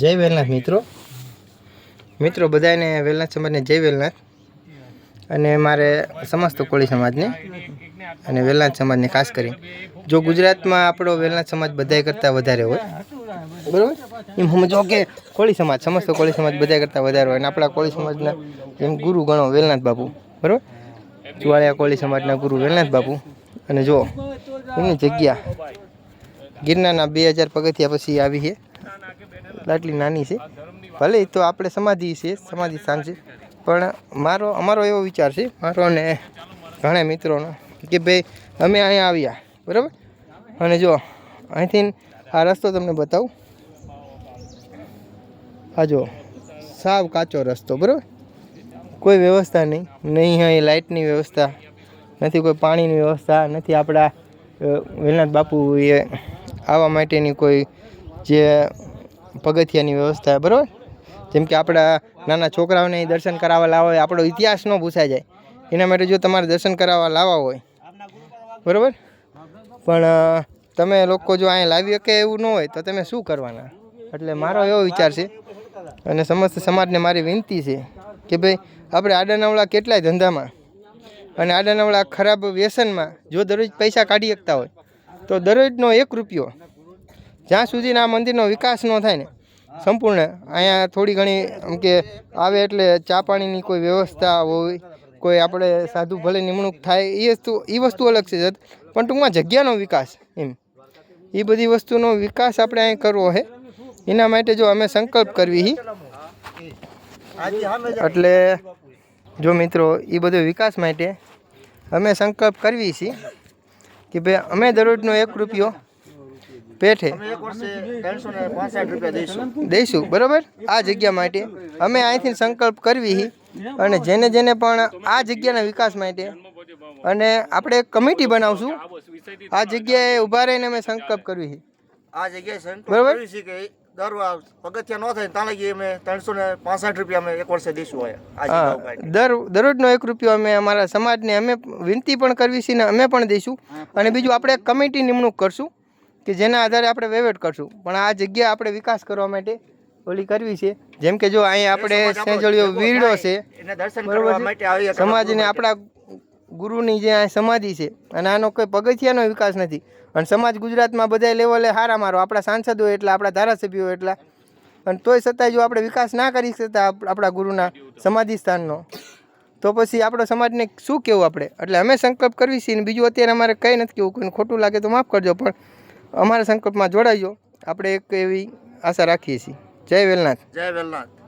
જય વેલનાથ, મિત્રો. મિત્રો બધાને વેલનાથ સમાજને જય વેલનાથ. અને મારે સમસ્ત કોળી સમાજને અને વેલનાથ સમાજને ખાસ કરી જો ગુજરાતમાં આપણો વેલનાથ સમાજ બધાય કરતાં વધારે હોય, બરાબર? એમ સમજો કે કોળી સમાજ, સમસ્ત કોળી સમાજ બધાય કરતાં વધારે હોય. અને આપણા કોળી સમાજના એમ ગુરુ ગણો વેલનાથ બાપુ, બરાબર? ચુવાળિયા કોળી સમાજના ગુરુ વેલનાથ બાપુ. અને જો, એમની જગ્યા ગિરનારના બે હજાર પગથિયા પછી આવી છે. આટલી નાની છે. ભલે તો આપણે સમાધિ છે, સમાધિ સ્થાન છે. પણ મારો, અમારો એવો વિચાર છે, મારો અને ઘણા મિત્રોનો, કે ભાઈ, અમે અહીંયા આવ્યા, બરાબર? અને જો, અહીંથી આ રસ્તો તમને બતાવું. આ જો, સાવ કાચો રસ્તો, બરાબર? કોઈ વ્યવસ્થા નહીં નહીં અહીં લાઇટની વ્યવસ્થા, નથી કોઈ પાણીની વ્યવસ્થા, નથી આપણા વેલનાથ બાપુ એ આવવા માટેની કોઈ જે પગથિયાની વ્યવસ્થા, બરાબર? જેમ કે આપણા નાના છોકરાઓને દર્શન કરાવવા લાવવા હોય, આપણો ઇતિહાસ ન ભૂસાઈ જાય. એના માટે જો તમારે દર્શન કરાવવા લાવવા હોય, બરાબર? પણ તમે લોકો જો અહીંયા લાવી શકે એવું ન હોય, તો તમે શું કરવાના? એટલે મારો એવો વિચાર છે. અને સમસ્ત સમાજને મારી વિનંતી છે કે ભાઈ, આપણે આડાનવળા કેટલાય ધંધામાં અને આડાનવળા ખરાબ વ્યસનમાં જો દરરોજ પૈસા કાઢી શકતા હોય, તો દરરોજનો એક રૂપિયો જ્યાં સુધી આ મંદિરનો વિકાસ ન થાય ને, સંપૂર્ણ, અહીંયા થોડી ઘણી એમ કે, આવે એટલે ચા પાણીની કોઈ વ્યવસ્થા હોય, કોઈ આપણે સાધુ ભલે નિમણૂક થાય એ વસ્તુ એ વસ્તુ અલગ છે. પણ ટૂંકમાં જગ્યાનો વિકાસ એમ. એ બધી વસ્તુનો વિકાસ આપણે અહીં કરવો છે એના માટે જો અમે સંકલ્પ કરવી એટલે, જો મિત્રો એ બધો વિકાસ માટે અમે સંકલ્પ કરવી છીએ કે ભાઈ અમે દરરોજનો એક રૂપિયો પેઠે. દઈશું. બરાબર? આ જગ્યા માટે. અમે અહીંથી સંકલ્પ કરવી અને જેને જેને પણ આ જગ્યાના વિકાસ માટે અને આપણે એક કમિટી બનાવશું આ જગ્યાએ ઊભા રહીને અમે સંકલ્પ કરવી આ જગ્યાએ બરાબર? દરરોજનો એક રૂપિયો અમે અમારા સમાજને અમે વિનંતી પણ કરવી છે ને અમે પણ દઈશું. અને બીજું આપણે કમિટી નિમણૂક કરશું. કે જેના આધારે આપણે વહીવટ કરશું. પણ આ જગ્યા આપણે વિકાસ કરવા માટે ઓલી કરવી છે. જેમ કે જો અહીંયા આપણે સેંજળીઓ વીરડો છે. સમાજને આપણા ગુરુની જે આ સમાધિ છે અને આનો કોઈ પગથિયાનો વિકાસ નથી. અને સમાજ ગુજરાતમાં બધા લેવલે હારા મારો. આપણા સાંસદો એટલા આપણા ધારાસભ્યો એટલા. અને તોય છતાંય જો આપણે વિકાસ ના કરી શકતા આપણા ગુરુના સમાધિ સ્થાનનો તો પછી આપણો સમાજને શું કહેવું આપણે? એટલે અમે સંકલ્પ કરવી છીએ બીજું અત્યારે અમારે કંઈ નથી કહેવું કોઈને ખોટું લાગે તો માફ કરજો પણ અમારા સંકલ્પમાં જોડાયો આપણે એક એવી આશા રાખીએ છીએ. જય વેલનાથ. જય વેલનાથ.